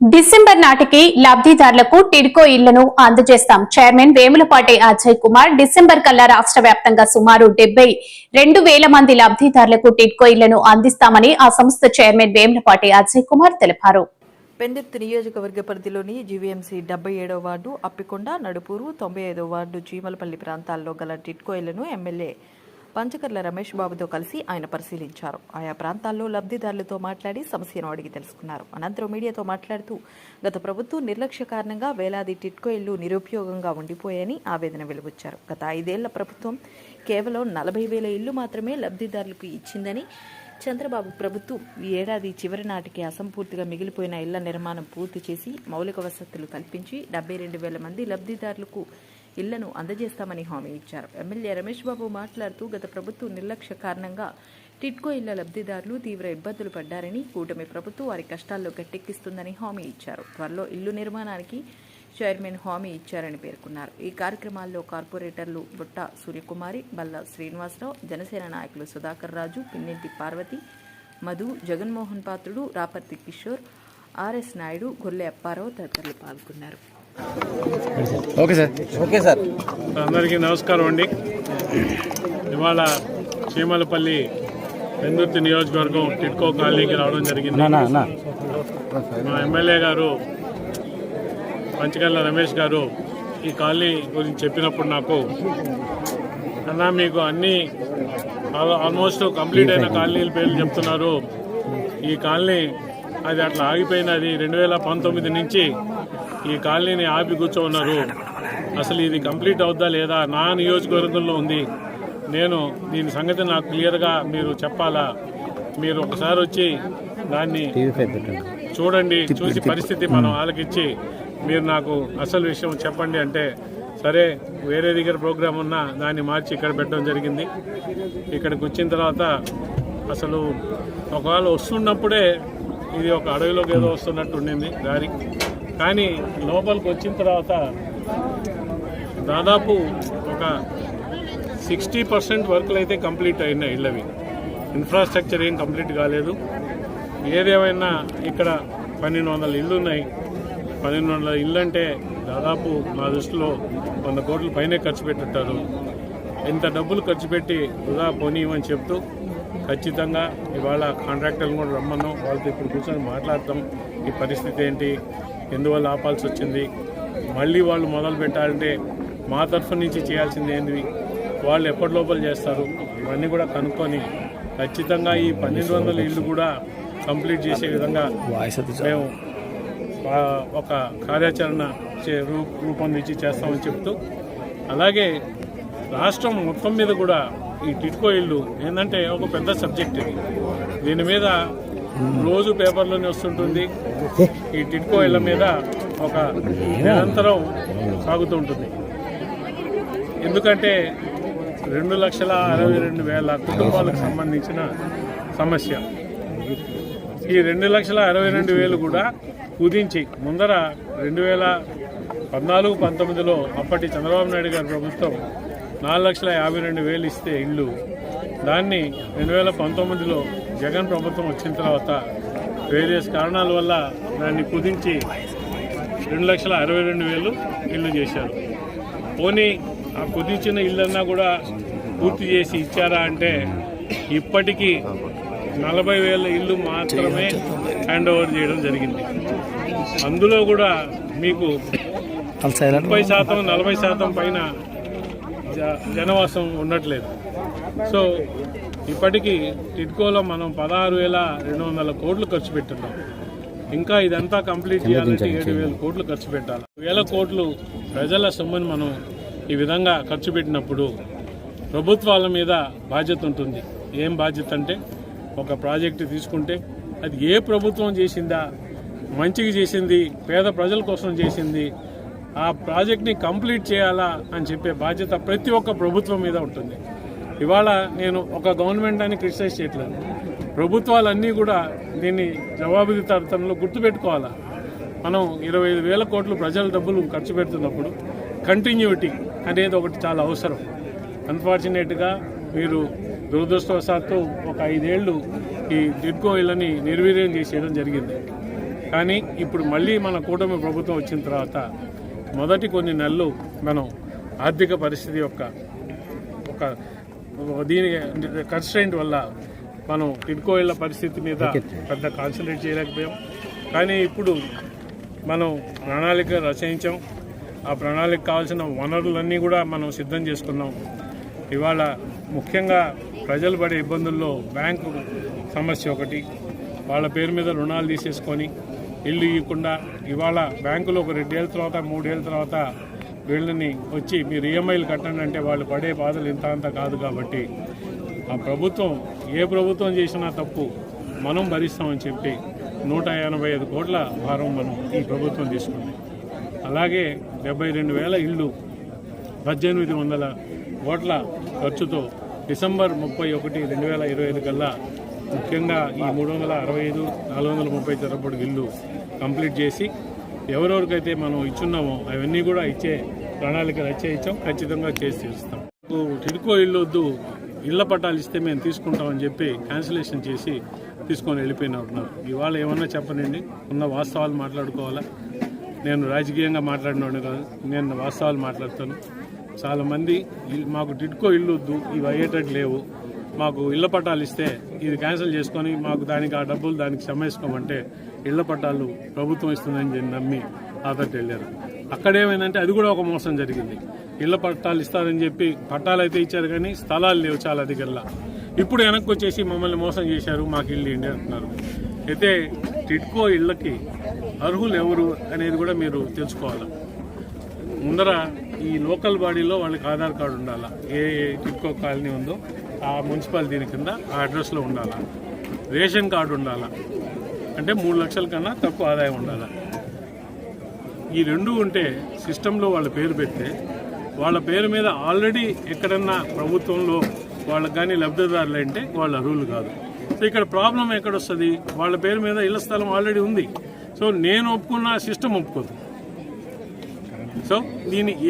December నాటికి లబ్ధిదారులకు టిడ్కో ఇళ్ళను అందజేస్తాం. చైర్మన్ వేములపాటి అజయ్ కుమార్ డిసెంబర్ కల్లా రాష్ట్ర వ్యాప్తంగా సుమారు డెబ్బై రెండు వేల మంది లబ్ధిదారులకు టిడ్కో ఇళ్ళను అందిస్తామని ఆ సంస్థ చైర్మన్ వేములపాటి అజయ్ కుమార్ తెలిపారు. పెందుర్తి నియోజకవర్గ పరిధిలోని జీవీఎంసీ డెబ్బై ఏడవ వార్డు అప్పికొండ నడుపూరు తొంభై ఐదవ వార్డు చీమలపల్లి ప్రాంతాల్లో గల టిట్కోయిలను ఎమ్మెల్యే పంచకర్ల రమేష్ బాబుతో కలిసి ఆయన పరిశీలించారు. ఆయా ప్రాంతాల్లో లబ్ధిదారులతో మాట్లాడి సమస్యను అడిగి తెలుసుకున్నారు. అనంతరం మీడియాతో మాట్లాడుతూ గత ప్రభుత్వం నిర్లక్ష్య కారణంగా వేలాది టిట్కో ఇళ్ళు నిరుపయోగంగా ఉండిపోయాయని ఆవేదన వెలుబుచ్చారు గత ఐదేళ్ళ ప్రభుత్వం కేవలం నలభై వేల ఇళ్ళు మాత్రమే లబ్ధిదారులకు ఇచ్చిందని చంద్రబాబు ప్రభుత్వం ఈ ఏడాది చివరి నాటికి అసంపూర్తిగా మిగిలిపోయిన ఇళ్ళ నిర్మాణం పూర్తి చేసి మౌలిక వసతులు కల్పించి డెబ్బై రెండు వేల మంది లబ్ధిదారులకు ఇళ్ళను అందజేస్తామని హామీ ఇచ్చారు. ఎమ్మెల్యే రమేష్ బాబు మాట్లాడుతూ గత ప్రభుత్వం నిర్లక్ష్య కారణంగా టిట్కో ఇళ్ళ లబ్ధిదారులు తీవ్ర ఇబ్బందులు పడ్డారని కూటమి ప్రభుత్వం వారి కష్టాల్లో గట్టెక్కిస్తుందని హామీ ఇచ్చారు. త్వరలో ఇల్లు నిర్మాణానికి చైర్మన్ హామీ ఇచ్చారని పేర్కొన్నారు. ఈ కార్యక్రమాల్లో కార్పొరేటర్లు బుట్ట సూర్యకుమారి బల్ల శ్రీనివాసరావు జనసేన నాయకులు సుధాకర్ రాజు పిన్నెంటి పార్వతి మధు జగన్మోహన్ పాత్రుడు రాపర్తి కిషోర్ ఆర్ఎస్ నాయుడు గొల్లె అప్పారావు తదితరులు పాల్గొన్నారు. Okay sir. Okay sir. అందరికీ నమస్కారం అండి. ఇవాళ చీమలపల్లి పెందుర్తి నియోజకవర్గం టిట్కో కాలనీకి రావడం జరిగింది. నా నా. నా మా ఎమ్మెల్యే గారు పంచకల్ల రమేష్ గారు ఈ కాలనీ గురించి చెప్పినప్పుడు నాకు అన్నా మీకు అన్ని ఆల్- ఆల్మోస్ట్ కంప్లీట్ అయిన కాలనీల పేర్లు చెప్తున్నారు. ఈ కాలనీ అది అట్లా ఆగిపోయినది. రెండు వేల పంతొమ్మిది నుంచి ఈ కాలనీని ఆపి కూర్చోన్నారు అసలు ఇది కంప్లీట్ అవుద్దా లేదా? నా నియోజకవర్గంలో ఉంది. నేను దీని సంగతి నాకు క్లియర్గా మీరు చెప్పాలా? మీరు ఒకసారి వచ్చి దాన్ని చూడండి చూసి పరిస్థితి మనం ఆలకిచ్చి మీరు నాకు అసలు విషయం చెప్పండి అంటే సరే వేరే దగ్గర ప్రోగ్రాం ఉన్నా దాన్ని మార్చి ఇక్కడ పెట్టడం జరిగింది. ఇక్కడికి వచ్చిన తర్వాత అసలు ఒకవేళ వస్తున్నప్పుడే ఇది ఒక అడవిలోకి ఏదో వస్తున్నట్టు ఉండింది దారి. కానీ లోపలికి వచ్చిన తర్వాత దాదాపు ఒక సిక్స్టీ పర్సెంట్ వర్క్లు అయితే కంప్లీట్ అయినాయి ఇళ్ళవి. ఇన్ఫ్రాస్ట్రక్చర్ ఏం కంప్లీట్ కాలేదు. ఏదేమైనా ఇక్కడ పన్నెండు వందల ఇళ్ళు ఉన్నాయి. పన్నెండు వందల ఇళ్ళు అంటే దాదాపు మా దృష్టిలో వంద కోట్ల పైనే ఖర్చు పెట్టుంటారు. ఇంత డబ్బులు ఖర్చు పెట్టి వృధా పోనీయమని చెప్తూ ఖచ్చితంగా ఇవాళ కాంట్రాక్టర్లు కూడా రమ్మన్నాం. వాళ్ళతో ఇప్పుడు కూర్చొని మాట్లాడతాం. ఈ పరిస్థితి ఏంటి? ఎందువల్ల ఆపాల్సి వచ్చింది? మళ్ళీ వాళ్ళు మొదలు పెట్టాలంటే మా తరఫు నుంచి చేయాల్సింది ఏంటి వాళ్ళు ఎప్పటి లోపల చేస్తారు? ఇవన్నీ కూడా కనుక్కొని ఖచ్చితంగా ఈ పన్నెండు వందల ఇళ్ళు కూడా కంప్లీట్ చేసే విధంగా మేము ఒక కార్యాచరణ చే- రూ- రూపొందించి చేస్తామని చెప్తూ అలాగే రాష్ట్రం మొత్తం మీద కూడా ఈ టిట్కో ఇల్లు ఏంటంటే ఒక పెద్ద సబ్జెక్ట్ ఇది. దీని మీద రోజు పేపర్లోనే వస్తుంటుంది. ఈ టిట్కో ఇళ్ళ మీద ఒక నిరంతరం సాగుతూ ఉంటుంది ఎందుకంటే రెండు లక్షల అరవై రెండు వేల కుటుంబాలకు సంబంధించిన సమస్య. ఈ రెండు లక్షల అరవై రెండు వేలు కూడా కుదించి ముందర రెండు వేల పద్నాలుగు పంతొమ్మిదిలో అప్పటి చంద్రబాబు నాయుడు గారి ప్రభుత్వం నాలుగు లక్షల యాభై రెండు వేలు ఇస్తే ఇల్లు. దాన్ని రెండు వేల పంతొమ్మిదిలో జగన్ ప్రభుత్వం వచ్చిన తర్వాత వేరియస్ కారణాల వల్ల దాన్ని కుదించి రెండు లక్షల అరవై రెండు వేలు ఇల్లు చేశారు. పోనీ ఆ కుదించిన ఇళ్ళన్నా కూడా పూర్తి చేసి ఇచ్చారా అంటే ఇప్పటికీ నలభై వేల ఇల్లు మాత్రమే హ్యాండ్ ఓవర్ చేయడం జరిగింది. అందులో కూడా మీకు ముప్పై శాతం నలభై శాతం పైన జనవాసం ఉండట్లేదు. సో ఇప్పటికీ టిడ్కోలో మనం పదహారు వేల రెండు వందల కోట్లు ఖర్చు పెట్టున్నాం ఇంకా ఇదంతా కంప్లీట్ చేయాలంటే ఏడు వేల కోట్లు ఖర్చు పెట్టాలి. వేల కోట్లు ప్రజల సొమ్ముని మనం ఈ విధంగా ఖర్చు పెట్టినప్పుడు ప్రభుత్వాల మీద బాధ్యత ఉంటుంది. ఏం బాధ్యత అంటే ఒక ప్రాజెక్టు తీసుకుంటే అది ఏ ప్రభుత్వం చేసిందా మంచిగా చేసింది పేద ప్రజల కోసం చేసింది ఆ ప్రాజెక్ట్ని కంప్లీట్ చేయాలా అని చెప్పే బాధ్యత ప్రతి ఒక్క ప్రభుత్వం మీద ఉంటుంది. ఇవాళ నేను ఒక గవర్నమెంట్ అని క్రిటిసైజ్ చేయట్లేదు. ప్రభుత్వాలన్నీ కూడా దీన్ని జవాబుదారితనంలో గుర్తుపెట్టుకోవాలా? మనం ఇరవై ఐదు వేల కోట్లు ప్రజల డబ్బులు ఖర్చు పెడుతున్నప్పుడు కంటిన్యూటీ అనేది ఒకటి చాలా అవసరం. అన్ఫార్చునేట్గా మీరు దురదృష్టవశాత్తు ఒక ఐదేళ్ళు ఈ దిగ్గో ఇళ్ళని నిర్వీర్యం చేసేయడం జరిగింది. కానీ ఇప్పుడు మళ్ళీ మన కూటమి ప్రభుత్వం వచ్చిన తర్వాత మొదటి కొన్ని నెలలు మనం ఆర్థిక పరిస్థితి యొక్క ఒక దీని కన్స్ట్రైంట్ వల్ల మనం టిడ్కో ఇళ్ళ పరిస్థితి మీద పెద్ద కాన్సన్ట్రేట్ చేయలేకపోయాం. కానీ ఇప్పుడు మనం ప్రణాళిక రచయించాం. ఆ ప్రణాళిక కావాల్సిన వనరులన్నీ కూడా మనం సిద్ధం చేసుకున్నాం. ఇవాళ ముఖ్యంగా ప్రజలు పడే ఇబ్బందుల్లో బ్యాంకు సమస్య ఒకటి. వాళ్ళ పేరు మీద రుణాలు తీసేసుకొని ఇల్లు ఇవ్వకుండా ఇవాళ బ్యాంకులో ఒక రెండేళ్ళ తర్వాత మూడేళ్ళ తర్వాత వీళ్ళని వచ్చి మీరు ఈఎంఐలు కట్టండి అంటే వాళ్ళు పడే బాధలు ఇంత అంత కాదు కాబట్టి ఆ ప్రభుత్వం ఏ ప్రభుత్వం చేసినా తప్పు మనం భరిస్తామని చెప్పి నూట ఎనభై ఐదు కోట్ల భారం మనం ఈ ప్రభుత్వం తీసుకుంది. అలాగే డెబ్బై రెండు వేల ఇళ్ళు పద్దెనిమిది వందల కోట్ల ఖర్చుతో డిసెంబర్ ముప్పై ఒకటి రెండు వేల ఇరవై ఐదు కల్లా ముఖ్యంగా ఈ మూడు వందల అరవై ఐదు నాలుగు వందల ముప్పై చదరపడి ఇల్లు కంప్లీట్ చేసి ఎవరెవరికైతే మనం ఇచ్చున్నామో అవన్నీ కూడా ఇచ్చే ప్రణాళిక ఇచ్చాం ఖచ్చితంగా చేసి తీరుస్తాం. టిడ్కో ఇల్లు వద్దు ఇళ్ళ పట్టాలు ఇస్తే మేము తీసుకుంటామని చెప్పి క్యాన్సిలేషన్ చేసి తీసుకొని వెళ్ళిపోయినట్టున్నారు ఇవాళ ఏమన్నా చెప్పనండి? ఉన్న వాస్తవాలు మాట్లాడుకోవాలా? నేను రాజకీయంగా మాట్లాడినోడు కాదు నేను వాస్తవాలు మాట్లాడతాను. చాలామంది మాకు టిడ్కో ఇల్లు వద్దు ఇవి అయ్యేటట్టు లేవు. మాకు ఇళ్ళ పట్టాలు ఇస్తే ఇది క్యాన్సిల్ చేసుకొని మాకు దానికి ఆ డబ్బులు దానికి సమేసుకోమంటే ఇళ్ళ పట్టాలు ప్రభుత్వం ఇస్తుందని చెప్పి నమ్మి ఆదర్ట్ వెళ్ళారు. అక్కడేమైందంటే అది కూడా ఒక మోసం జరిగింది. ఇళ్ళ పట్టాలు ఇస్తారని చెప్పి పట్టాలు అయితే ఇచ్చారు కానీ స్థలాలు లేవు చాలా దగ్గరలా. ఇప్పుడు వెనక్కి వచ్చేసి మమ్మల్ని మోసం చేశారు మాకు ఇల్లు ఇండి అంటున్నారు. అయితే టిట్కో ఇళ్ళకి అర్హులు ఎవరు అనేది కూడా మీరు తెలుసుకోవాలి? ముందర ఈ లోకల్ బాడీలో వాళ్ళకి ఆధార్ కార్డు ఉండాలా? ఏ టిట్కో కాలనీ ఉందో? ఆ మున్సిపాలిటీ కింద ఆ అడ్రస్లో ఉండాలా? రేషన్ కార్డు ఉండాలా? అంటే మూడు లక్షల కన్నా తక్కువ ఆదాయం ఉండాలా? ఈ రెండు ఉంటే సిస్టంలో వాళ్ళ పేరు పెడితే వాళ్ళ పేరు మీద ఆల్రెడీ ఎక్కడన్నా ప్రభుత్వంలో వాళ్ళకి కానీ లబ్ధిదారులు అంటే వాళ్ళ అర్హులు కాదు. సో ఇక్కడ ప్రాబ్లం ఎక్కడ వస్తుంది వాళ్ళ పేరు మీద ఇళ్ళ స్థలం ఆల్రెడీ ఉంది. సో నేను ఒప్పుకున్న సిస్టమ్ ఒప్పుకోదు. సో దీని ఏ